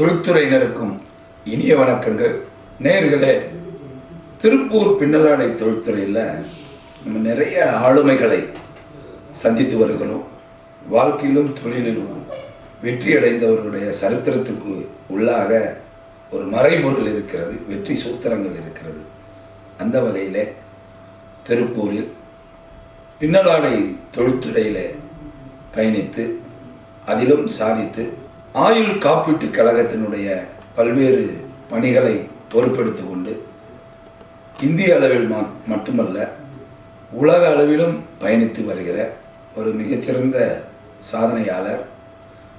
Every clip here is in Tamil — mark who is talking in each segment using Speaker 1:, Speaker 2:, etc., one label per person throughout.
Speaker 1: தொழில்துறையினருக்கும் இனிய வணக்கங்கள். நேர்களே திருப்பூர் பின்னலாடை தொழில்துறையில் நம்ம நிறைய ஆளுமைகளை சந்தித்து வருகிறோம். வாழ்க்கையிலும் தொழிலிலும் வெற்றி அடைந்தவர்களுடைய சரித்திரத்துக்கு உள்ளாக ஒரு மறைபொருள் இருக்கிறது வெற்றி சூத்திரங்கள் இருக்கிறது. அந்த வகையில் திருப்பூரில் பின்னலாடை தொழில்துறையில் பயணித்து அதிலும் சாதித்து ஆயுள் காப்பீட்டு கழகத்தினுடைய பல்வேறு பணிகளை பொறுப்பெடுத்து கொண்டு இந்திய அளவில் மட்டுமல்ல உலக அளவிலும் பயணித்து வருகிற ஒரு மிகச்சிறந்த சாதனையாளர்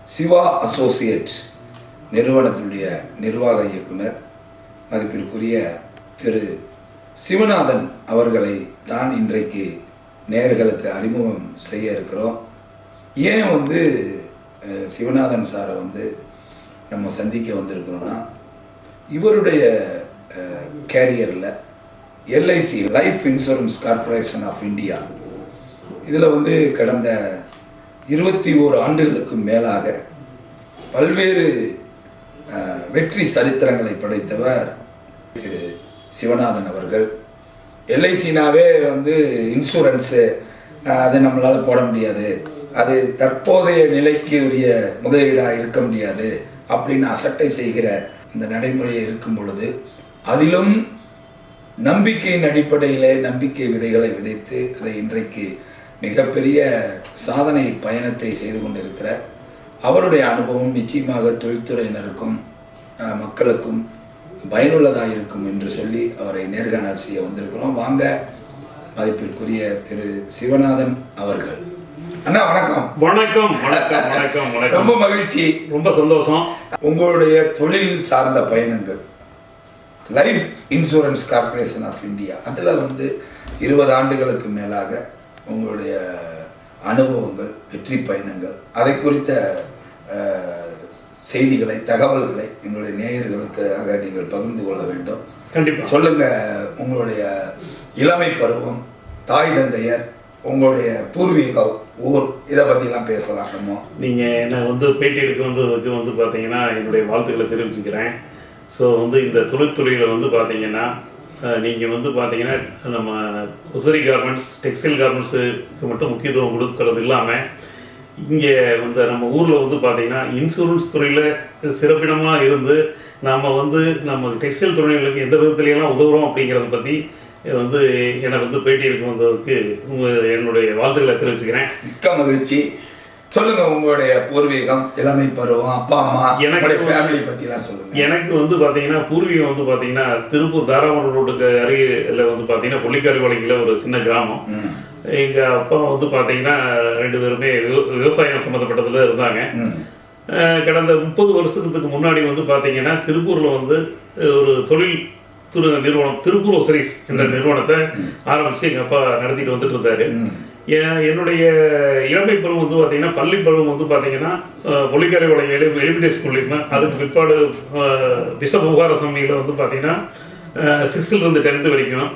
Speaker 1: சிவா அசோசியேட் நிறுவனத்தினுடைய நிர்வாக இயக்குனர் மதிப்பிற்குரிய திரு. சிவநாதன் அவர்களை தான் இன்றைக்கு நேர்களுக்கு அறிமுகம் செய்ய இருக்கிறோம். ஏன் வந்து சிவநாதன் சாரை வந்து நம்ம சந்திக்க வந்திருக்கிறோம்னா இவருடைய கேரியரில் LIC life insurance corporation of India. இதில் வந்து கடந்த இருபத்தி ஓரு ஆண்டுகளுக்கு மேலாக பல்வேறு வெற்றி சரித்திரங்களை படைத்தவர் திரு சிவநாதன் அவர்கள். எல்ஐசினாவே வந்து இன்சூரன்ஸு அது நம்மளால் போட முடியாது. அது தற்போதைய நிலைக்கு உரிய முதலீடாக இருக்க முடியாது அப்படின்னு அசட்டை செய்கிற இந்த நடைமுறையை இருக்கும் பொழுது அதிலும் நம்பிக்கையின் அடிப்படையிலே நம்பிக்கை விதைகளை விதைத்து அதை இன்றைக்கு மிகப்பெரிய சாதனை பயணத்தை செய்து கொண்டிருக்கிற அவருடைய அனுபவம் நிச்சயமாக தொழில்துறையினருக்கும் மக்களுக்கும் பயனுள்ளதாக இருக்கும் என்று சொல்லி அவரை நேர்காணல் செய்ய வந்திருக்கிறோம். வாங்க மதிப்பிற்குரிய திரு சிவநாதன் அவர்கள். அண்ணா வணக்கம்.
Speaker 2: வணக்கம் வணக்கம் வணக்கம் வணக்கம்.
Speaker 1: ரொம்ப மகிழ்ச்சி.
Speaker 2: ரொம்ப சந்தோஷம்.
Speaker 1: உங்களுடைய தொழில் சார்ந்த பயணங்கள். Life insurance corporation of India அதில் வந்து இருபது ஆண்டுகளுக்கு மேலாக உங்களுடைய அனுபவங்கள் வெற்றி பயணங்கள் அதை குறித்த செய்திகளை தகவல்களை எங்களுடைய நேயர்களுக்காக நீங்கள் பகிர்ந்து கொள்ள வேண்டும்.
Speaker 2: கண்டிப்பா.
Speaker 1: சொல்லுங்க உங்களுடைய இளமை பருவம் தாய் தந்தையர் உங்களுடைய பூர்வீக ஊர் இதை பற்றிலாம் பேசலாம் நம்ம.
Speaker 2: நீங்க என்ன வந்து பேட்டி எடுக்க வந்ததுக்கு வந்து பார்த்தீங்கன்னா என்னுடைய வாழ்த்துக்களை தெரிவிச்சுக்கிறேன். ஸோ வந்து இந்த தொழிற்துறையில் வந்து பார்த்தீங்கன்னா நீங்கள் வந்து பார்த்தீங்கன்னா நம்ம உசரி கார்மெண்ட்ஸ் டெக்ஸ்டைல் கார்மெண்ட்ஸுக்கு மட்டும் முக்கியத்துவம் கொடுக்கறது இல்லாமல் இங்கே வந்து நம்ம ஊரில் வந்து பார்த்திங்கன்னா இன்சூரன்ஸ் துறையில் சிறப்பிடமாக இருந்து நாம் வந்து நம்ம டெக்ஸ்டைல் துறைகளுக்கு எந்த விதத்துலையெல்லாம் உதவுறோம் அப்படிங்கிறத பற்றி வந்து என்னை வந்து பேட்டி எடுக்க வந்ததுக்கு உங்க என்னுடைய வாழ்த்துக்களை தெரிவிச்சுக்கிறேன்.
Speaker 1: மிக்க மகிழ்ச்சி. சொல்லுங்க உங்களுடைய பூர்வீகம் இளமை பருவம் அப்பா அம்மா
Speaker 2: எனக்கு
Speaker 1: ஃபேமிலி பற்றிலாம் சொல்லுங்க.
Speaker 2: எனக்கு வந்து பார்த்தீங்கன்னா பூர்வீகம் வந்து பார்த்தீங்கன்னா திருப்பூர் தாராபுரம் ரோட்டுக்கு அருகில் வந்து பார்த்தீங்கன்னா புள்ளிக்காரி வளைக்கில் ஒரு சின்ன கிராமம். எங்கள் அப்பா வந்து பார்த்தீங்கன்னா ரெண்டு பேருமே விவ- விவசாயம் சம்மந்தப்பட்டதில் இருந்தாங்க. கடந்த முப்பது வருஷத்துக்கு முன்னாடி வந்து பார்த்தீங்கன்னா திருப்பூரில் வந்து ஒரு தொழில் துறை நிறுவனம் திருப்பூர் ஒசரிஸ் என்ற நிறுவனத்தை ஆரம்பித்து எங்கள் அப்பா நடத்திட்டு வந்துட்டு இருந்தாரு என்னுடைய இளமை பருவம் வந்து பார்த்தீங்கன்னா பள்ளி பருவம் வந்து பார்த்தீங்கன்னா பொலிக்கரை உடைய எலிமினேட் ஸ்கூல்லையுமே அதுக்கு பிற்பாடு உகார சமையல வந்து பார்த்தீங்கன்னா சிக்ஸ்த்ல இருந்து டென்த்து வரைக்கும்.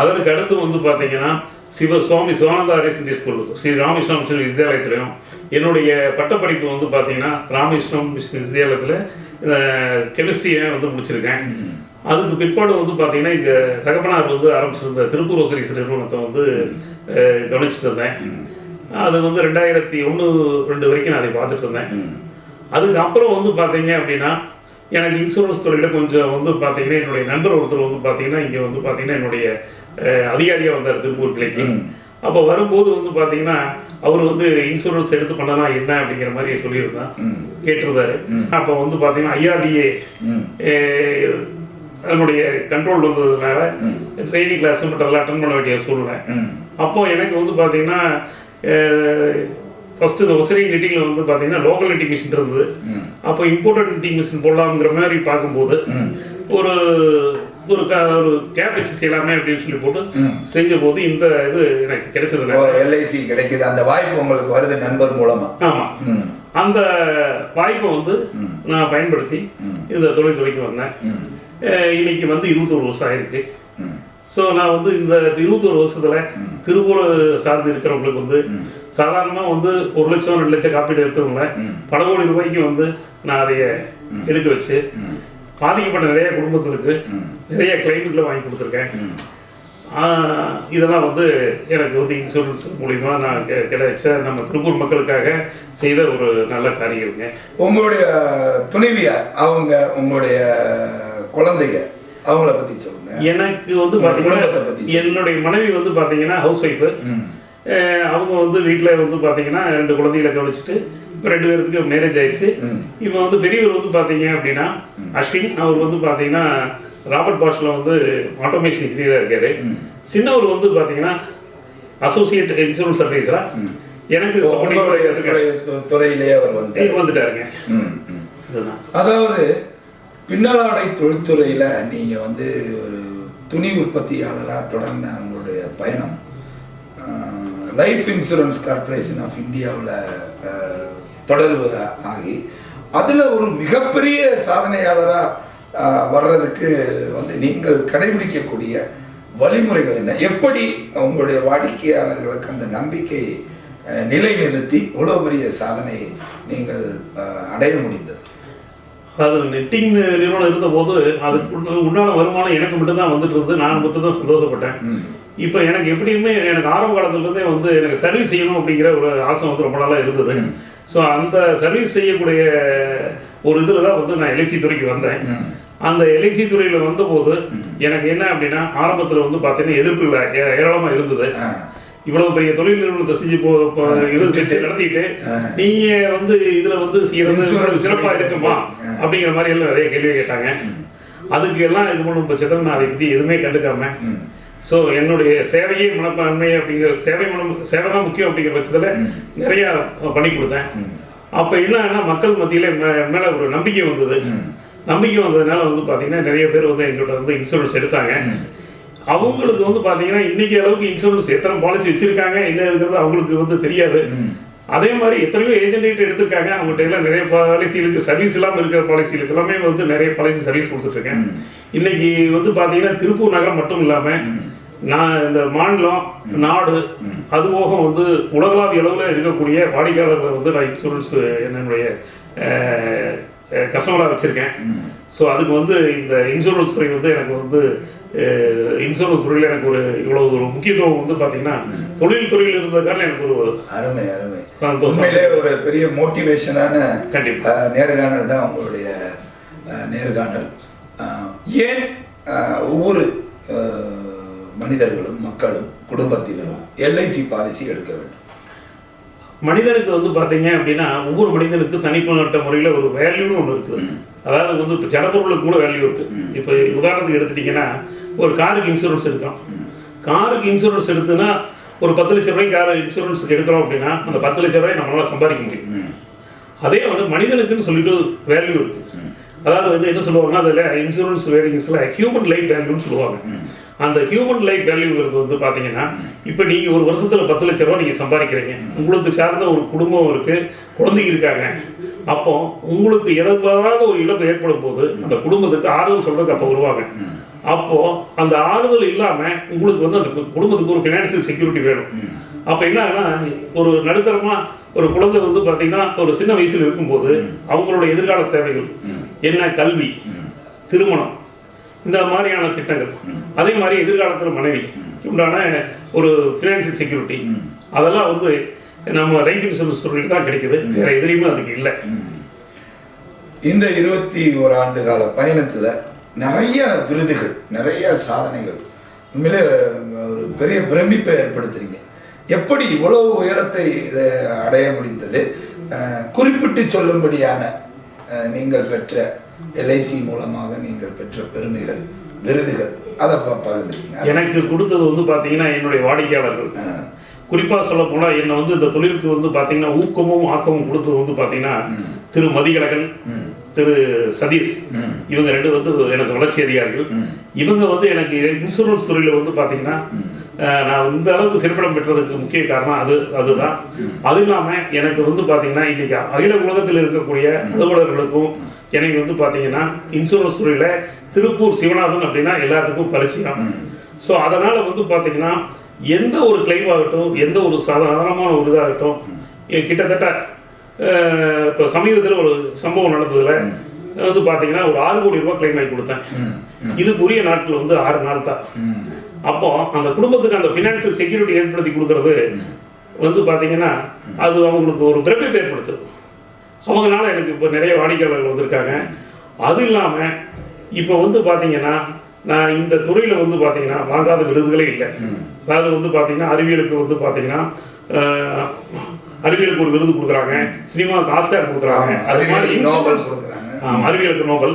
Speaker 2: அதற்கு அடுத்து வந்து பார்த்தீங்கன்னா சிவ சுவாமி சிவானந்தா ஹரியர் ஸ்கூல் ஸ்ரீ ராமேஸ்வரம் ஸ்ரீ வித்யாலயத்திலையும். என்னுடைய பட்டப்படிப்பு வந்து பார்த்தீங்கன்னா ராமேஸ்வரம் வித்யாலயத்தில் கெமிஸ்ட்ரியை வந்து முடிச்சிருக்கேன். அதுக்கு பிற்பாடு வந்து பார்த்தீங்கன்னா இங்கே தகப்பனார் வந்து ஆரம்பிச்சிருந்த திருப்பூர் ஓசரிஸ் நிறுவனத்தை வந்து கவனிச்சுட்டு இருந்தேன். அது வந்து ரெண்டாயிரத்தி ஒன்று ரெண்டு வரைக்கும் நான் அதை பார்த்துட்டு இருந்தேன்.
Speaker 1: ம்
Speaker 2: அதுக்கப்புறம் வந்து பார்த்தீங்க அப்படின்னா எனக்கு இன்சூரன்ஸ் துறையில் கொஞ்சம் வந்து பார்த்தீங்கன்னா என்னுடைய நண்பர் ஒருத்தர் வந்து பார்த்தீங்கன்னா இங்கே வந்து பார்த்தீங்கன்னா என்னுடைய அதிகாரியாக வந்தார் திருப்பூர் கிளைக்கு. அப்போ வரும்போது வந்து பார்த்தீங்கன்னா அவர் வந்து இன்சூரன்ஸ் எடுத்து பண்ணலாம் என்ன அப்படிங்கிற மாதிரி சொல்லியிருந்தேன் கேட்டிருந்தாரு. அப்போ வந்து பார்த்தீங்கன்னா ஐஆர்டிஏ
Speaker 1: ம்
Speaker 2: அதனுடைய கண்ட்ரோல் வந்ததுனால. ட்ரைனிங் கிளாஸ் மற்றெல்லாம் அட்டன் பண்ண வேண்டிய சூழ்நிலை.
Speaker 1: ம்.
Speaker 2: அப்போ எனக்கு வந்து பார்த்தீங்கன்னா ஃபர்ஸ்ட் இந்த ஒசரி நெட்டிங்கில் வந்து பார்த்தீங்கன்னா லோக்கல் நெட்டிங் மிஷின் இருந்தது. அப்போ இம்போர்ட்டட் நெட்டிங் மிஷின் போடலாம்ங்கிற மாதிரி பார்க்கும்போது ஒரு ஒரு ஒரு கேப் வச்சு செய்யலாமே அப்படின்னு சொல்லி போட்டு செஞ்ச போது இந்த இது எனக்கு கிடைச்சதுல
Speaker 1: எல்ஐசி கிடைக்குது. அந்த வாய்ப்பு உங்களுக்கு வருது நண்பர் மூலமா.
Speaker 2: ஆமாம்
Speaker 1: ம்.
Speaker 2: அந்த வாய்ப்பை வந்து நான் பயன்படுத்தி இந்த தொழில் துறைக்கு வந்தேன். இன்னைக்கு வந்து இருபத்தோரு வருஷம் ஆயிருக்கு. ஸோ நான் வந்து இந்த இருபத்தோரு வருஷத்துல திருப்பூர் சார்ந்து இருக்கிறவங்களுக்கு வந்து சாதாரணமாக வந்து ஒரு லட்சம் ரெண்டு லட்சம் காப்பீடு எடுத்தவங்கள பல கோடி ரூபாய்க்கு வந்து நான் அதைய எடுக்க வச்சு பாதிக்கப்பட்ட நிறைய குடும்பங்களுக்கு நிறைய கிளைம்களை வாங்கி கொடுத்துருக்கேன். இதெல்லாம் வந்து எனக்கு வந்து இன்சூரன்ஸ் மூலிமா நான் கிடைச்ச நம்ம திருப்பூர் மக்களுக்காக செய்த ஒரு நல்ல காரியங்க.
Speaker 1: உங்களுடைய துணைவியார் அவங்க உங்களுடைய குழந்தைங்க அவங்கள பத்தி சொல்லுங்க.
Speaker 2: எனக்கு வந்து
Speaker 1: உங்க
Speaker 2: பார்த்தீங்கன்னா
Speaker 1: குடும்பத்தை பத்தி
Speaker 2: என்னுடைய மனைவி வந்து பார்த்தீங்கன்னா ஹவுஸ் ஒய்ஃபு அவங்க வந்து வீட்டில் வந்து பார்த்தீங்கன்னா ரெண்டு குழந்தைகளை கவனிச்சுட்டு ரெண்டு பேருக்கு மேரேஜ் ஆயிடுச்சு. இப்போ வந்து பெரியவர் வந்து பார்த்தீங்க அப்படின்னா அஸ்வின். அவர் வந்து பார்த்தீங்கன்னா ராபர்ட் பாஷ்ல வந்து ஆட்டோமேஷன் இன்ஜினியராக இருக்காரு. சின்னவர் வந்து பார்த்தீங்கன்னா அசோசியேட் இன்சூரன்ஸ் அட்வைசரா எனக்கு
Speaker 1: துறையிலேயே அவர் வந்து
Speaker 2: வந்துட்டாருங்க.
Speaker 1: அதாவது பின்னலாடை தொழில்துறையில் நீங்கள் வந்து ஒரு துணி உற்பத்தியாளராக தொடங்கின உங்களுடைய பயணம். லைஃப் இன்சூரன்ஸ் கார்ப்பரேஷன் ஆஃப் இந்தியாவில் தொடர்பு ஆகி அதில் ஒரு மிகப்பெரிய சாதனையாளராக வர்றதுக்கு வந்து நீங்கள் கடைபிடிக்கக்கூடிய வழிமுறைகள் என்ன? எப்படி உங்களுடைய வாடிக்கையாளர்களுக்கு அந்த நம்பிக்கை நிலைநிறுத்தி இவ்வளோ பெரிய சாதனை நீங்கள் அடைய முடிந்தது?
Speaker 2: அதாவது நெட்டிங் நிறுவனம் இருந்தபோது அதுக்கு உள்ள- உண்டான வருமானம் எனக்கு மட்டும்தான் வந்துட்டு இருந்து நான் மட்டும் தான் சந்தோஷப்பட்டேன் இப்போ எனக்கு எப்படியுமே எனக்கு ஆரம்ப காலத்துலேருந்தே வந்து எனக்கு சர்வீஸ் செய்யணும் அப்படிங்கிற ஒரு ஆசை வந்து ரொம்ப நாளாக இருந்தது. ஸோ அந்த சர்வீஸ் செய்யக்கூடிய ஒரு இதில் தான் வந்து நான் எல்ஐசி துறைக்கு வந்தேன். அந்த எல்ஐசி துறையில் வந்தபோது எனக்கு என்ன அப்படின்னா ஆரம்பத்தில் வந்து பார்த்தீங்கன்னா எதிர்ப்புகள் ஏ- ஏராளமா இருந்தது. இவ்வளவு பெரிய தொழில் நிறுவனத்தை செஞ்சு போ நடத்திட்டு நீங்க வந்து இதுல வந்து சிறப்பா இருக்குமா? அப்படிங்கிற மாதிரி எல்லாம் நிறைய கேள்வி கேட்டாங்க. அதுக்கு எல்லாம் இது பண்ணும் பட்சத்தில் நான் அதை பற்றி எதுவுமே கண்டுக்காம ஸோ என்னுடைய சேவையே மனப்பான்மை அப்படிங்கிற சேவை மனம் சேவை தான் முக்கியம் அப்படிங்கிற பட்சத்தில் நிறைய பண்ணி கொடுத்தேன். அப்போ என்னன்னா மக்கள் மத்தியில் மேலே ஒரு நம்பிக்கை வந்தது. நம்பிக்கை வந்ததுனால வந்து பார்த்தீங்கன்னா நிறைய பேர் வந்து எங்கள்கிட்ட வந்து இன்சூரன்ஸ் எடுத்தாங்க. அவங்களுக்கு வந்து பார்த்தீங்கன்னா இன்னைக்கு அளவுக்கு இன்சூரன்ஸ் எத்தனை பாலிசி வச்சிருக்காங்க என்ன இருக்கிறது அவங்களுக்கு வந்து தெரியாது. அதே மாதிரி எத்தனையோ ஏஜென்ட் எடுத்திருக்காங்க. அவங்ககிட்ட எல்லாம் நிறைய பாலிசிகளுக்கு சர்வீஸ் இல்லாமல் இருக்கிற பாலிசிகளுக்கு எல்லாமே வந்து நிறைய பாலிசி சர்வீஸ் கொடுத்துட்ருக்கேன். இன்னைக்கு வந்து பார்த்தீங்கன்னா திருப்பூர் நகரம் மட்டும் இல்லாமல் நான் இந்த மாநிலம் நாடு அது போக வந்து உலகளாவிய அளவில் இருக்கக்கூடிய வாடிக்கையாளர்களை வந்து நான் இன்சூரன்ஸ் என்னுடைய கஸ்டமராக வச்சுருக்கேன். ஸோ அதுக்கு வந்து இந்த இன்சூரன்ஸ் துறை வந்து எனக்கு வந்து இன்சூரன்ஸ் துறையில் எனக்கு ஒரு இவ்வளோ ஒரு முக்கியத்துவம் வந்து பார்த்தீங்கன்னா தொழில் துறையில் இருந்ததுக்கான எனக்கு ஒரு
Speaker 1: அருமை அருமை. உண்மையிலே ஒரு பெரிய மோட்டிவேஷனான
Speaker 2: கண்டிப்பா.
Speaker 1: நேர்காணல் தான் உங்களுடைய நேர்காணல். ஏன் ஒவ்வொரு மனிதர்களும் மக்களும் குடும்பத்தினரும் எல்ஐசி பாலிசி எடுக்க வேண்டும்?
Speaker 2: மனிதனுக்கு வந்து பார்த்தீங்க அப்படின்னா ஒவ்வொரு மனிதனுக்கு தனிப்பட்ட முறையில் ஒரு வேல்யூன்னு ஒன்று இருக்குது. அதாவது வந்து இப்போ ஜடப்பொருளுக்கு கூட வேல்யூ இருக்கு. இப்போ உதாரணத்துக்கு எடுத்துட்டீங்கன்னா ஒரு காருக்கு இன்சூரன்ஸ் எடுக்கிறோம். காருக்கு இன்சூரன்ஸ் எடுத்துன்னா ஒரு பத்து லட்ச ரூபாய்க்கு கார் இன்சூரன்ஸுக்கு எடுக்கிறோம் அப்படின்னா அந்த பத்து லட்ச ரூபாய் நம்மளால சம்பாதிக்க முடியும். அதே வந்து மனிதனுக்குன்னு சொல்லிட்டு வேல்யூ இருக்கு. அதாவது வந்து என்ன சொல்லுவாங்கன்னா அதில் இன்சூரன்ஸ் வேலிங்ஸில் ஹியூமன் லைஃப் வேல்யூன்னு சொல்லுவாங்க. அந்த ஹியூமன் லைஃப் வேல்யூங்கிறது வந்து பார்த்தீங்கன்னா இப்போ நீங்கள் ஒரு வருஷத்தில் பத்து லட்ச ரூபா நீங்கள் சம்பாதிக்கிறீங்க. உங்களுக்கு சார்ந்த ஒரு குடும்பம் இருக்குது குழந்தைங்க இருக்காங்க. அப்போ உங்களுக்கு எதிர்பாராத ஒரு இழப்பு ஏற்படும் போது அந்த குடும்பத்துக்கு ஆறுதல் சொல்கிறதுக்கு அப்போ வருவாங்க. அப்போ அந்த ஆறுதல் இல்லாம உங்களுக்கு வந்து அந்த குடும்பத்துக்கு ஒரு ஃபினான்சியல் செக்யூரிட்டி வேணும். அப்போ என்ன ஒரு நடுத்தரமா ஒரு குழந்தை வந்து பார்த்தீங்கன்னா ஒரு சின்ன வயசுல இருக்கும்போது அவங்களோட எதிர்கால தேவைகள். என்ன? கல்வி. திருமணம். இந்த மாதிரியான திட்டங்கள். அதே மாதிரி எதிர்காலத்தில் மனைவி. உண்டான ஒரு ஃபினான்சியல் செக்யூரிட்டி அதெல்லாம் வந்து நம்ம லைஃப் இன்சூரன்ஸ் துறையில் தான் கிடைக்குது. வேற எதிரியுமே அதுக்கு இல்லை.
Speaker 1: இந்த இருபத்தி ஒரு ஆண்டு கால பயணத்தில் நிறைய விருதுகள் நிறைய சாதனைகள். உண்மையிலே ஒரு பெரிய பிரமிப்பை ஏற்படுத்துறீங்க. எப்படி இவ்வளவு உயரத்தை இதை அடைய முடிந்தது? குறிப்பிட்டு சொல்லும்படியான நீங்கள் பெற்ற எல்ஐசி மூலமாக நீங்கள் பெற்ற பெருமைகள் விருதுகள் அதை ப- பகிர்ந்துக்கங்க.
Speaker 2: எனக்கு கொடுத்தது வந்து பார்த்தீங்கன்னா என்னுடைய வாடிக்கையாளர்கள். குறிப்பாக சொல்ல போனால் என்னை வந்து இந்த தொழிலுக்கு வந்து பார்த்தீங்கன்னா ஊக்கமும் ஆக்கமும் கொடுத்தது வந்து பார்த்தீங்கன்னா திரு மதிகழகன் திரு சதீஷ் இவங்க ரெண்டு வந்து எனக்கு வளர்ச்சி அதிகாரிகள். இவங்க வந்து எனக்கு இன்சூரன்ஸ் துறையில் வந்து பார்த்தீங்கன்னா நான் இந்த அளவுக்கு சிறப்பிடம் பெற்றதுக்கு முக்கிய காரணம் அது அதுதான். அது இல்லாமல் எனக்கு வந்து பார்த்தீங்கன்னா இன்னைக்கு அகில உலகத்தில் இருக்கக்கூடிய அலுவலர்களுக்கும் எனக்கு வந்து பார்த்தீங்கன்னா இன்சூரன்ஸ் துறையில் திருப்பூர் சிவநாதன் அப்படின்னா எல்லாத்துக்கும் பரிச்சயம். ஸோ அதனால் வந்து பார்த்தீங்கன்னா எந்த ஒரு கிளைம் ஆகட்டும் எந்த ஒரு சாதாரணமான ஒரு இதாகட்டும் கிட்டத்தட்ட இப்போ சமீபத்தில் ஒரு சம்பவம் நடந்ததுல வந்து பார்த்தீங்கன்னா ஒரு ஆறு கோடி ரூபாய் கிளைம் ஆகி கொடுத்தேன். இதுக்குரிய நாட்கள் வந்து ஆறு நாள் தான். அப்போ அந்த குடும்பத்துக்கு அந்த ஃபினான்சியல் செக்யூரிட்டி ஏற்படுத்தி கொடுக்கறது வந்து பார்த்தீங்கன்னா அது அவங்களுக்கு ஒரு பிறப்பிப்பு ஏற்படுத்தும் அவங்கனால எனக்கு இப்போ நிறைய வாடிக்கையாளர்கள் வந்திருக்காங்க. அது இல்லாமல் இப்போ வந்து பார்த்தீங்கன்னா நான் இந்த துறையில் வந்து பார்த்தீங்கன்னா வாங்காத விருதுகளே இல்லை. அதாவது வந்து பார்த்தீங்கன்னா அறிவியலுக்கு வந்து பார்த்தீங்கன்னா அறிவியலுக்கு ஒரு விருது கொடுக்குறாங்க சினிமாவுக்கு ஆஸ்கார் கொடுக்குறாங்க. அது மாதிரி
Speaker 1: நோபல்
Speaker 2: அறிவியலுக்கு நோபல்.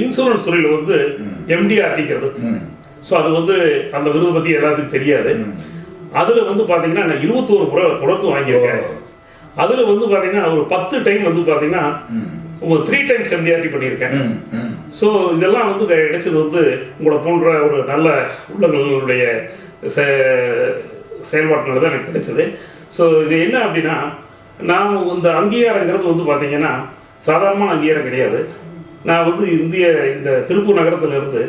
Speaker 2: இன்சூரன்ஸ் துறையில் வந்து எம்டிஆர்டிங்கிறது ஸோ அது வந்து அந்த விருது பற்றி எல்லாத்துக்கும் தெரியாது. அதில் வந்து பார்த்தீங்கன்னா நான் இருபத்தோரு முறை தொடர்ந்து வாங்கியிருக்கேன். அதில் வந்து பார்த்தீங்கன்னா ஒரு பத்து டைம் வந்து பார்த்தீங்கன்னா ஒரு த்ரீ டைம்ஸ் எம்டிஆர்டி பண்ணியிருக்கேன். ஸோ இதெல்லாம் வந்து கிடைச்சது வந்து உங்களை போன்ற ஒரு நல்ல உள்ளங்களுடைய செ செயல்பாட்டில் தான் எனக்கு கிடைச்சது. ஸோ இது என்ன அப்படின்னா நான் இந்த அங்கீகாரங்கிறது வந்து பார்த்தீங்கன்னா சாதாரணமான அங்கீகாரம் கிடையாது. நான் வந்து இந்திய இந்த திருப்பூர் நகரத்திலிருந்து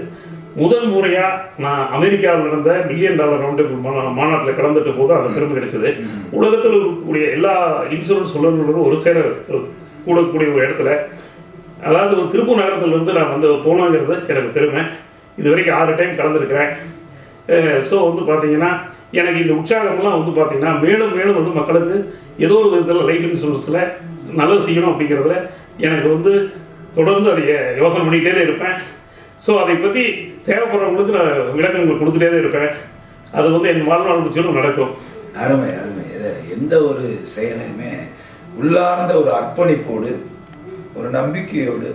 Speaker 2: முதல் முறையாக நான் அமெரிக்காவில் நடந்த மில்லியன் டாலர் ரவுண்ட் மாநாட்டில் கலந்துட்ட போது அந்த பெருமை கிடைச்சது. உலகத்தில் இருக்கக்கூடிய எல்லா இன்சூரன்ஸ் உள்ளவர்களும் ஒரு சேர கூடக்கூடிய ஒரு இடத்துல. அதாவது ஒரு திருப்பூர் நகரத்துல இருந்து நான் வந்து போனோங்கிறது எனக்கு பெருமை. இது வரைக்கும் ஆறு டைம் கலந்துருக்கிறேன். ஸோ வந்து பார்த்தீங்கன்னா எனக்கு இந்த உற்சாகம்லாம் வந்து பார்த்தீங்கன்னா மேலும் மேலும் வந்து மக்களுக்கு ஏதோ ஒரு விதத்தில் லைஃப் இன்சூரன்ஸில் நல்லது செய்யணும் அப்படிங்கிறதுல எனக்கு வந்து தொடர்ந்து அதை யோசனை பண்ணிகிட்டே தான் இருப்பேன். ஸோ அதை பற்றி தேவைப்படுறவங்களுக்கு நான் விளக்கங்கள் கொடுத்துட்டே தான் இருப்பேன். அது வந்து என் வாழ்நாள் முற்றிலும் நடக்கும்.
Speaker 1: அருமை அருமை. எந்த ஒரு செயலையுமே உள்ளார்ந்த ஒரு அர்ப்பணிப்போடு ஒரு நம்பிக்கையோடு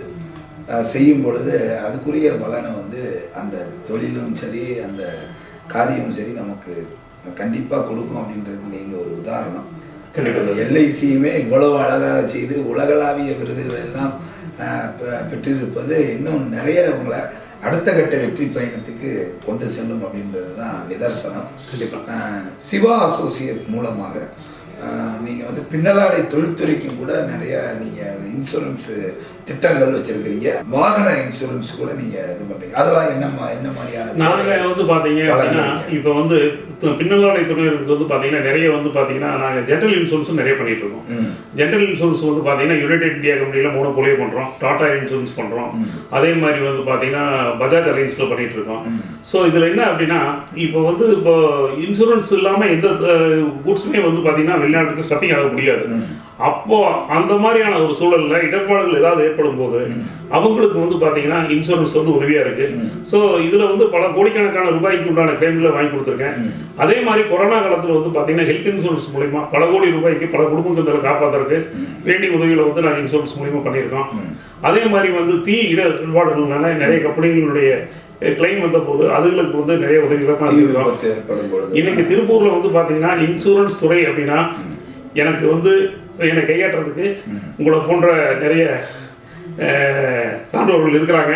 Speaker 1: செய்யும் பொழுது அதுக்குரிய பலனை வந்து அந்த தொழிலும் சரி அந்த காரியமும் சரி நமக்கு கண்டிப்பாக கொடுக்கும் அப்படின்றதுக்கு நீங்கள் ஒரு உதாரணம். எல்ஐசியுமே இவ்வளவு அழகாக செய்து உலகளாவிய விருதுகள் எல்லாம் பெற்றிருப்பது இன்னும் நிறைய உங்களை அடுத்த கட்ட வெற்றி பயணத்துக்கு கொண்டு செல்லும் அப்படின்றது தான் நிதர்சனம் சிவா அசோசியேட் மூலமாக அஹ், நீங்க வந்து பின்னலாடை தொழில்துறைக்கும் கூட நிறைய நீங்க இன்சூரன்ஸ் திட்டங்கள் வச்சிருக்கிறீங்க. வாகன இன்சூரன்ஸ் கூட நீங்க இது பண்றீங்க. அதெல்லாம் என்ன மா- என்ன மாதிரியான
Speaker 2: நாங்க? வந்து பாத்தீங்க அப்படின்னா? இப்போ வந்து பின்னலாடை துறையினருக்கு வந்து பாத்தீங்கன்னா நிறைய வந்து பாத்தீங்கன்னா நாங்க ஜென்ரல் இன்சூரன்ஸும் நிறைய பண்ணிட்டு இருக்கோம். ஜென்ரல் இன்சூரன்ஸ் வந்து பாத்தீங்கன்னா யுனைடெட் இந்தியா கம்பெனியில் மூணு போலியோ பண்றோம். டாடா இன்சூரன்ஸ் பண்றோம். அதே மாதிரி வந்து பாத்தீங்கன்னா பஜாஜ் அலைன்ஸ்ல பண்ணிட்டு இருக்கோம். ஸோ இதுல என்ன அப்படின்னா இப்போ வந்து இப்போ இன்சூரன்ஸ் இல்லாம எந்த குட்ஸுமே வந்து பாத்தீங்கன்னா வெளிநாட்டுக்கு ஸ்டஃபிங் ஆக முடியாது. அப்போ அந்த மாதிரியான ஒரு சூழல்ல இடர்பாடுகள் ஏதாவது ஏற்படும் போது அவங்களுக்கு வந்து பாத்தீங்கன்னா இன்சூரன்ஸ் வந்து உதவியா இருக்கு. ஸோ இதுல வந்து பல கோடிக்கணக்கான ரூபாய்க்கு உண்டான கிளைம்ல வாங்கி கொடுத்துருக்கேன். அதே மாதிரி கொரோனா காலத்துல வந்து பாத்தீங்கன்னா ஹெல்த் இன்சூரன்ஸ் மூலியமா பல கோடி ரூபாய்க்கு பல குடும்பங்களை காப்பாத்துறதுக்கு வேண்டிய உதவிகளை வந்து நாங்கள் இன்சூரன்ஸ் மூலியமா பண்ணியிருக்கோம். அதே மாதிரி வந்து தீ இடர்பாடுகள்னால நிறைய கம்பெனிகளுடைய கிளைம் வந்த போது அதுகளுக்கு வந்து நிறைய
Speaker 1: ஏற்படும் பொழுது.
Speaker 2: இன்னைக்கு திருப்பூர்ல வந்து பாத்தீங்கன்னா இன்சூரன்ஸ் துறை அப்படின்னா எனக்கு வந்து என்னை கையாட்டுறதுக்கு உங்களை போன்ற நிறைய சான்றோர்கள் இருக்கிறாங்க.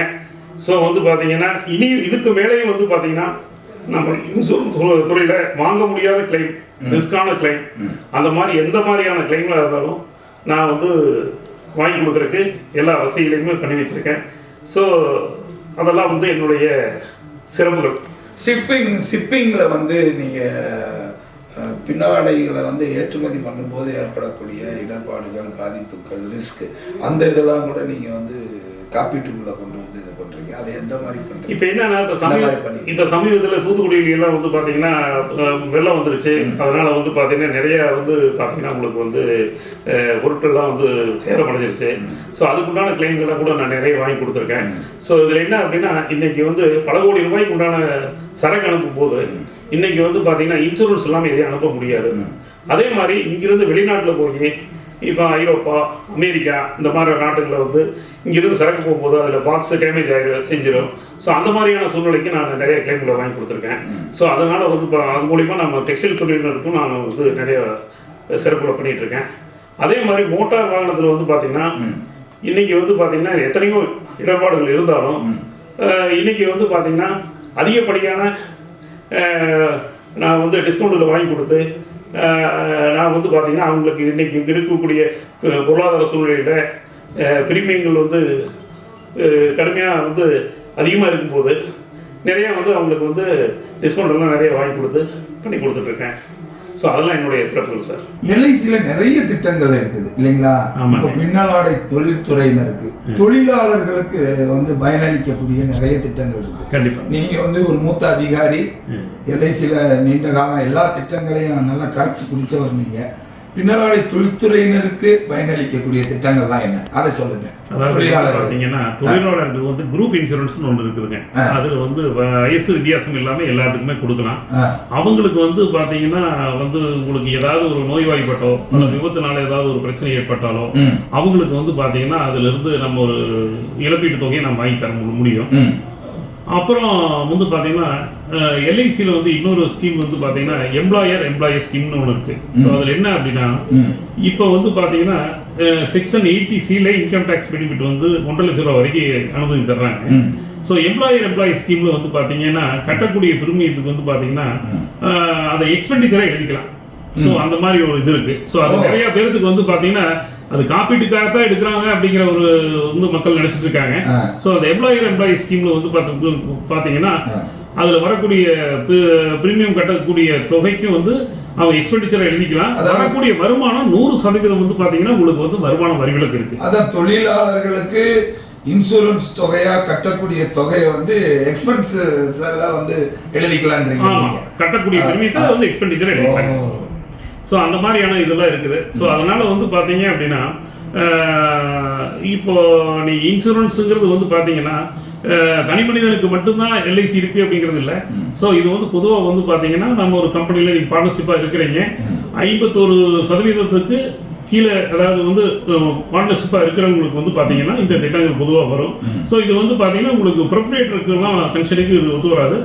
Speaker 2: ஸோ வந்து பார்த்தீங்கன்னா இனி இதுக்கு மேலேயும் வந்து பார்த்தீங்கன்னா நம்ம இன்சூரன்ஸ் துறையில் வாங்க முடியாத கிளைம் ரிஸ்கான கிளைம் அந்த மாதிரி எந்த மாதிரியான கிளைம்ல இருந்தாலும் நான் வந்து வாங்கி கொடுக்குறக்கு எல்லா வசதிகளையுமே பண்ணி வச்சுருக்கேன். ஸோ அதெல்லாம் வந்து என்னுடைய சிறப்புகள்
Speaker 1: ஷிப்பிங் ஷிப்பிங்கில் வந்து நீங்கள் பின்னாடைகளை வந்து ஏற்றுமதி பண்ணும்போது ஏற்படக்கூடிய இடர்பாடுகள் பாதிப்புகள் ரிஸ்க் அந்த இதெல்லாம் கூட நீங்கள் வந்து காப்பீட்டுக்குள்ளே கொண்டு வந்து இது பண்ணுறீங்க அது எந்த மாதிரி பண்ணுறீங்க
Speaker 2: இப்போ என்னன்னா இப்போ
Speaker 1: இந்த
Speaker 2: சமீப
Speaker 1: பண்ணி.
Speaker 2: இப்போ சமீபத்தில் தூத்துக்குடியில எல்லாம் வந்து பார்த்தீங்கன்னா வெள்ளம் வந்துருச்சு. அதனால வந்து பார்த்தீங்கன்னா நிறைய வந்து பார்த்தீங்கன்னா உங்களுக்கு வந்து பொருட்கள்லாம் வந்து சேதமடைஞ்சிருச்சு. ஸோ அதுக்குண்டான கிளைம்கள்லாம் கூட நான் நிறைய வாங்கி கொடுத்துருக்கேன். ஸோ இதில் என்ன அப்படின்னா இன்னைக்கு வந்து பல கோடி ரூபாய்க்கு உண்டான சரக்கு அனுப்பும் போது இன்னைக்கு வந்து பார்த்தீங்கன்னா இன்சூரன்ஸ் இல்லாமல் எதையும் அனுப்ப முடியாது. அதே மாதிரி இங்கிருந்து வெளிநாட்டில் போய் இப்போ ஐரோப்பா அமெரிக்கா இந்த மாதிரி நாட்டுகளில் வந்து இங்கிருந்து சரக்கு போகும்போது அதில் பாக்ஸ் டேமேஜ் ஆயிரும் செஞ்சிடும் ஸோ அந்த மாதிரியான சூழ்நிலைக்கு நான் நிறைய கிளைம்களை வாங்கி கொடுத்துருக்கேன். ஸோ அதனால் வந்து இப்போ அது மூலிமா நம்ம டெக்ஸ்டைல் தொழிலினருக்கும் நான் வந்து நிறைய சிறப்புகளை பண்ணிட்டு இருக்கேன். அதே மாதிரி மோட்டார் வாகனத்தில் வந்து பார்த்தீங்கன்னா இன்னைக்கு வந்து பார்த்தீங்கன்னா எத்தனையோ இடர்பாடுகள் இருந்தாலும் அஹ், இன்னைக்கு வந்து பார்த்தீங்கன்னா அதிகப்படியான நான் வந்து டிஸ்கவுண்ட்டில் வாங்கி கொடுத்து நான் வந்து பார்த்திங்கன்னா அவங்களுக்கு இன்றைக்கி இங்கே இருக்கக்கூடிய பொருளாதார சூழ்நிலையில் பிரிமியங்கள் வந்து கடுமையாக வந்து அதிகமாக இருக்கும்போது நிறையா வந்து அவங்களுக்கு வந்து டிஸ்கவுண்ட் எல்லாம் நிறைய வாங்கி கொடுத்து பண்ணி கொடுத்துட்ருக்கேன் ஸோ அதெல்லாம் என்னுடைய சிறப்புகள் சார்
Speaker 1: எல்ஐசியில நிறைய திட்டங்கள் இருக்குது இல்லைங்களா. இப்போ பின்னலாடை தொழில்துறையினருக்கு தொழிலாளர்களுக்கு வந்து பயனளிக்கக்கூடிய நிறைய திட்டங்கள் இருக்கு.
Speaker 2: கண்டிப்பாக
Speaker 1: நீங்க வந்து ஒரு மூத்த அதிகாரி எல்ஐசியில நீண்ட காலம் எல்லா திட்டங்களையும் நல்லா கரைச்சி குடிச்சவர் நீங்க. பின்னலாடை தொழில்துறையினருக்கு பயனளிக்கக்கூடிய திட்டங்கள்லாம் என்ன? அதை சொல்லுங்க.
Speaker 2: பார்த்தீங்கன்னா தொழிலாளர்கள் வந்து குரூப் இன்சூரன்ஸ்னு ஒன்று இருக்குதுங்க. அதில் வந்து வயசு வித்தியாசம் இல்லாமல் எல்லாத்துக்குமே கொடுக்கலாம். அவங்களுக்கு வந்து பார்த்தீங்கன்னா வந்து உங்களுக்கு ஏதாவது ஒரு நோய்வாய்ப்பட்டோ இல்லை விபத்துனால ஏதாவது ஒரு பிரச்சனை ஏற்பட்டாலோ அவங்களுக்கு வந்து பார்த்தீங்கன்னா அதிலிருந்து நம்ம ஒரு இழப்பீட்டு தொகையை நம்ம வாங்கி தர முடியும். அப்புறம் வந்து பார்த்தீங்கன்னா எல்ஐசியில் வந்து இன்னொரு ஸ்கீம் வந்து பார்த்தீங்கன்னா எம்ப்ளாயர் எம்ப்ளாயர் ஸ்கீம்னு ஒன்று இருக்குது ஸோ அதில் என்ன அப்படின்னா இப்போ வந்து பார்த்தீங்கன்னா செக்ஷன் எயிட்டி சியில் இன்கம் டேக்ஸ் பெனிஃபிட் வந்து ஒன்றரை லட்ச ரூபா வரைக்கும் அனுமதி தர்றாங்க. ஸோ எம்ப்ளாயர் எம்ப்ளாயி ஸ்கீமில் வந்து பார்த்தீங்கன்னா கட்டக்கூடிய பிரிமியத்துக்கு வந்து பார்த்தீங்கன்னா அதை எக்ஸ்பெண்டிச்சராக எழுதிக்கலாம். ஸோ அந்த மாதிரி ஒரு இது இருக்கு. ஸோ அது. நிறைய பேருக்கு வந்து பார்த்தீங்கன்னா அது காப்பீட்டுக்காக தான் எடுக்கிறாங்க அப்படிங்கிற ஒரு வந்து மக்கள் நினைச்சிட்டு இருக்காங்க. ஸோ அந்த எம்ப்ளாயர் எம்ப்ளாயி ஸ்கீமில் வந்து பார்த்து பார்த்தீங்கன்னா. அதில் வரக்கூடிய பிரீமியம் கட்டக்கூடிய தொகைக்கும் வந்து அவங்க எக்ஸ்பெண்டிச்சரை எழுதிக்கலாம். வரக்கூடிய வருமானம் நூறு சதவீதம் வந்து பார்த்தீங்கன்னா உங்களுக்கு வந்து வருமானம் வரிவிலக்கு இருக்கு.
Speaker 1: அதான் தொழிலாளர்களுக்கு இன்சூரன்ஸ் தொகையா கட்டக்கூடிய தொகையை வந்து எக்ஸ்பென்சஸ் எல்லாம் வந்து எழுதிக்கலான்றீங்க.
Speaker 2: கட்டக்கூடிய
Speaker 1: ஆ,
Speaker 2: பெருமித்தை வந்து எக்ஸ்பெண்டிச்சர் எழுதிக்கலாம். ஸோ அந்த மாதிரியான இதெல்லாம் இருக்குது. ஸோ அதனால வந்து பார்த்தீங்க அப்படின்னா இப்போ நீ இன்சூரன்ஸுங்கிறது வந்து பார்த்தீங்கன்னா அஹ், தனி மனிதனுக்கு மட்டும்தான் எல்ஐசி இருக்கு அப்படிங்கிறது இல்லை. ஸோ இது வந்து பொதுவாக வந்து பார்த்தீங்கன்னா நம்ம ஒரு கம்பெனியில் நீங்கள் பார்ட்னர்ஷிப்பாக இருக்கிறீங்க. ஐம்பத்தோரு சதவீதத்துக்கு கீழே அதாவது வந்து பார்ட்னர்ஷிப்பாக இருக்கிறவங்களுக்கு வந்து பார்த்தீங்கன்னா இந்த திட்டங்கள் பொதுவாக வரும். ஸோ இது வந்து பார்த்தீங்கன்னா உங்களுக்கு ப்ரொப்ரேட்டருக்குலாம் கன்சல்டிங்க்கு இது ஒத்து வராது.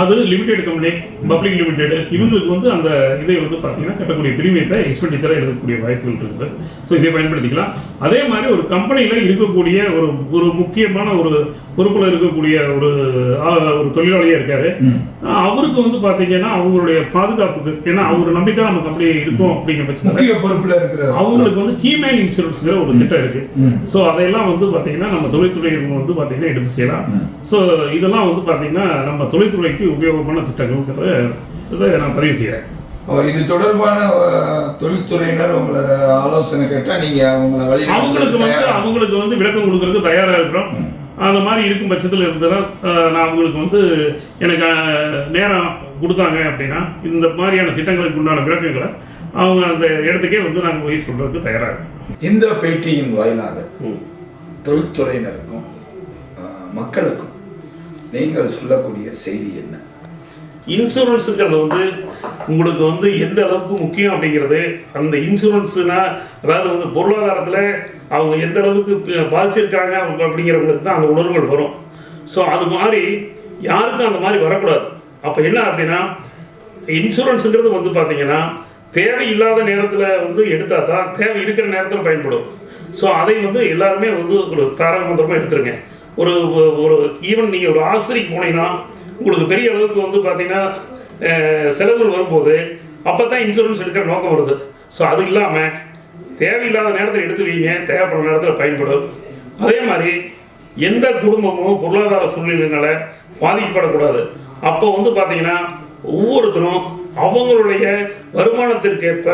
Speaker 2: அது லிமிடெட் கம்பெனி பப்ளிக் லிமிடெட் இவங்களுக்கு வந்து அந்த இதை வந்து பார்த்தீங்கன்னா கட்டக்கூடிய பிரீமியத்தை எக்ஸ்பெண்டிச்சராக எடுக்கக்கூடிய வாய்ப்புகள் இருக்குது. ஸோ இதை பயன்படுத்திக்கலாம். அதே மாதிரி ஒரு கம்பெனியில் இருக்கக்கூடிய ஒரு ஒரு முக்கியமான ஒரு பொறுப்பில் இருக்கக்கூடிய ஒரு ஒரு தொழிலாளியாக இருக்காரு. அவருக்கு வந்து பார்த்தீங்கன்னா அவங்களுடைய பாதுகாப்புக்கு ஏன்னா அவர் நம்பி தான் நம்ம கம்பெனி இருக்கோம் அப்படிங்கிற பட்சத்தில்
Speaker 1: பொறுப்புல இருக்கிற
Speaker 2: அவங்களுக்கு வந்து கீமேன் இன்சூரன்ஸ்ங்கிற ஒரு திட்டம் இருக்கு. ஸோ அதையெல்லாம் வந்து பார்த்தீங்கன்னா நம்ம தொழில்துறை வந்து பார்த்தீங்கன்னா எடுத்து செய்யலாம். ஸோ இதெல்லாம் வந்து பார்த்தீங்கன்னா நம்ம தொழில்துறைக்கு உபயோகமான திட்டங்கள்ங்கிறத இதை நான் பதிவு செய்கிறேன்
Speaker 1: இது தொடர்பான தொழில்துறையினர் உங்களை ஆலோசனை கேட்டா நீங்க அவங்கள வழி
Speaker 2: அவங்களுக்கு வந்து அவங்களுக்கு வந்து விளக்கம் கொடுக்கறதுக்கு தயாராக இருக்கிறோம். அந்த மாதிரி இருக்கும் பட்சத்தில் இருந்ததுன்னா நான் அவங்களுக்கு வந்து எனக்கு நேரம் கொடுத்தாங்க அப்படின்னா இந்த மாதிரியான திட்டங்களுக்கு உண்டான விளக்கங்களை அவங்க அந்த இடத்துக்கே வந்து நாங்கள் போய் சொல்றதுக்கு தயாராக இருக்கோம்.
Speaker 1: இந்த பேட்டியின் வாயிலாக. தொழில்துறையினருக்கும் மக்களுக்கும் நீங்கள் சொல்லக்கூடிய செய்தி என்ன?
Speaker 2: இன்சூரன்ஸுங்கிறது வந்து உங்களுக்கு வந்து எந்த அளவுக்கு முக்கியம் அப்படிங்கிறது அந்த இன்சூரன்ஸுனா அதாவது வந்து பொருளாதாரத்தில் அவங்க எந்த அளவுக்கு பாதிச்சிருக்காங்க அப்படிங்கிறவங்களுக்கு தான் அந்த உணர்வுகள் வரும். ஸோ அது மாதிரி யாருக்கும் அந்த மாதிரி வரக்கூடாது. அப்போ என்ன அப்படின்னா இன்சூரன்ஸுங்கிறது வந்து பார்த்தீங்கன்னா தேவையில்லாத நேரத்தில் வந்து எடுத்தால் தான் தேவை இருக்கிற நேரத்தில் பயன்படும். ஸோ அதை வந்து எல்லாருமே வந்து ஒரு தாரகமந்திரமாக எடுத்துருங்க. ஒரு ஒரு ஈவன் நீங்கள் ஒரு ஆஸ்பத்திரிக்கு போனீங்கன்னா உங்களுக்கு பெரிய அளவுக்கு வந்து பார்த்தீங்கன்னா செலவுகள் வரும்போது அப்போ தான் இன்சூரன்ஸ் எடுக்கிற நோக்கம் வருது. ஸோ அது இல்லாமல் தேவையில்லாத நேரத்தில் எடுத்து வைங்க. தேவைப்படுற நேரத்தில் பயன்படும். அதே மாதிரி எந்த குடும்பமும் பொருளாதார சூழ்நிலையினால் பாதிக்கப்படக்கூடாது. அப்போ வந்து பார்த்தீங்கன்னா ஒவ்வொருத்தரும் அவங்களுடைய வருமானத்திற்கேற்ப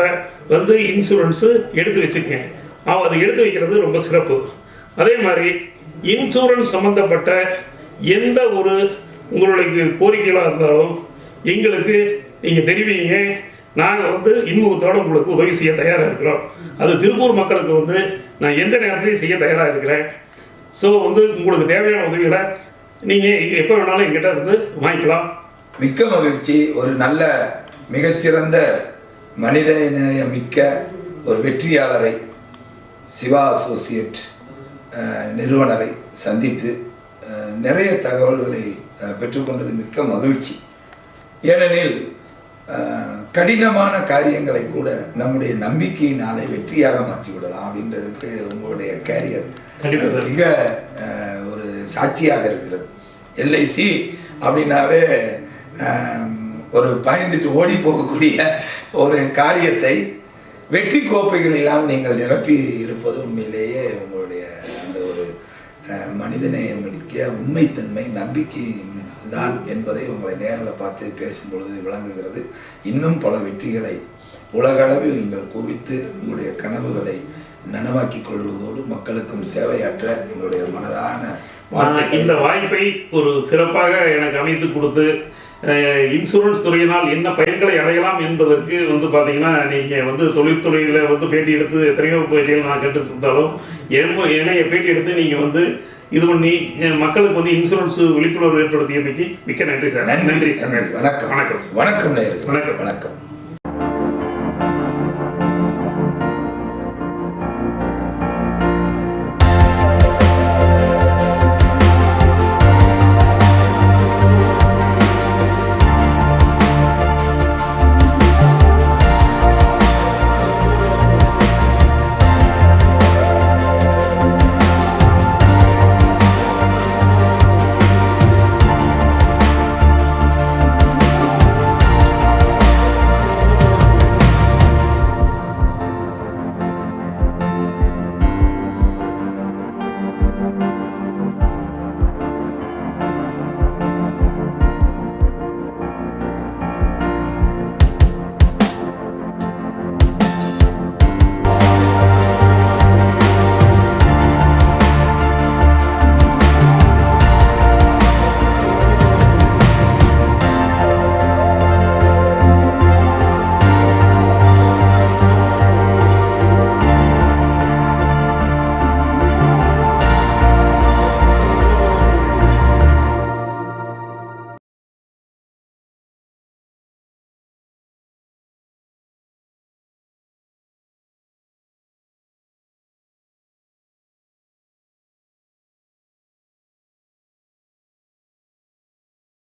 Speaker 2: வந்து இன்சூரன்ஸு எடுத்து வச்சுக்கங்க. அவ அதை எடுத்து வைக்கிறது ரொம்ப சிறப்பு. அதே மாதிரி இன்சூரன்ஸ் சம்மந்தப்பட்ட எந்த ஒரு உங்களுடைய கோரிக்கைகளாக இருந்தாலும் எங்களுக்கு நீங்கள் தெரிவிங்க. நாங்கள் வந்து இன்முகத்தோடு உங்களுக்கு உதவி செய்ய தயாராக இருக்கிறோம். அது திருப்பூர் மக்களுக்கு வந்து நான் எந்த நேரத்துலையும் செய்ய தயாராக இருக்கிறேன். ஸோ வந்து உங்களுக்கு தேவையான உதவிகளை நீங்கள் எப்போ வேணாலும் எங்கிட்ட வந்து வாங்கிக்கலாம்.
Speaker 1: மிக்க மகிழ்ச்சி. ஒரு நல்ல மிகச்சிறந்த மனிதநேய மிக்க ஒரு வெற்றியாளரை சிவா அசோசியேட் நிறுவனரை சந்தித்து நிறைய தகவல்களை பெற்றுக்கொண்டது மிக்க மகிழ்ச்சி ஏனெனில் கடினமான காரியங்களை கூட நம்முடைய நம்பிக்கையினாலே வெற்றியாக மாற்றி விடலாம் அப்படின்றதுக்கு உங்களுடைய கேரியர். மிக ஒரு சாட்சியாக இருக்கிறது எல்ஐசி அப்படின்னாவே ஒரு பயந்துட்டு ஓடி போகக்கூடிய ஒரு காரியத்தை வெற்றி கோப்பைகளெல்லாம் நீங்கள் நிரப்பி இருப்பது உண்மையிலேயே உங்களுடைய அந்த ஒரு அஹ், மனிதநேயம் உண்மைத்தன்மை நம்பிக்கை தான் என்பதை உங்களை நேரில் பார்த்து பேசும்பொழுது விளங்குகிறது. இன்னும் பல வெற்றிகளை உலகளவில் நீங்கள் குவித்து உங்களுடைய கனவுகளை நனவாக்கிக் கொள்வதோடு மக்களுக்கும் சேவையாற்ற எங்களுடைய மனதான
Speaker 2: இந்த வாய்ப்பை ஒரு சிறப்பாக எனக்கு அமைத்து கொடுத்து இன்சூரன்ஸ் துறையினால் என்ன பயன்களை அடையலாம் என்பதற்கு வந்து பார்த்தீங்கன்னா நீங்கள் வந்து தொழில்துறையில் வந்து பேட்டி எடுத்து எத்தனையோ பேட்டிகள் நான் கேட்டு கொடுத்தாலும் என் என்னைய பேட்டி எடுத்து நீங்கள் வந்து இது பண்ணி மக்களுக்கு வந்து இன்சூரன்ஸ் விழிப்புணர்வு ஏற்படுத்தியமைக்கு மிக்க நன்றி சார்.
Speaker 1: நன்றி
Speaker 2: சார்.
Speaker 1: வணக்கம்.
Speaker 2: வணக்கம்.
Speaker 1: வணக்கம்.
Speaker 2: வணக்கம்.
Speaker 1: வணக்கம்.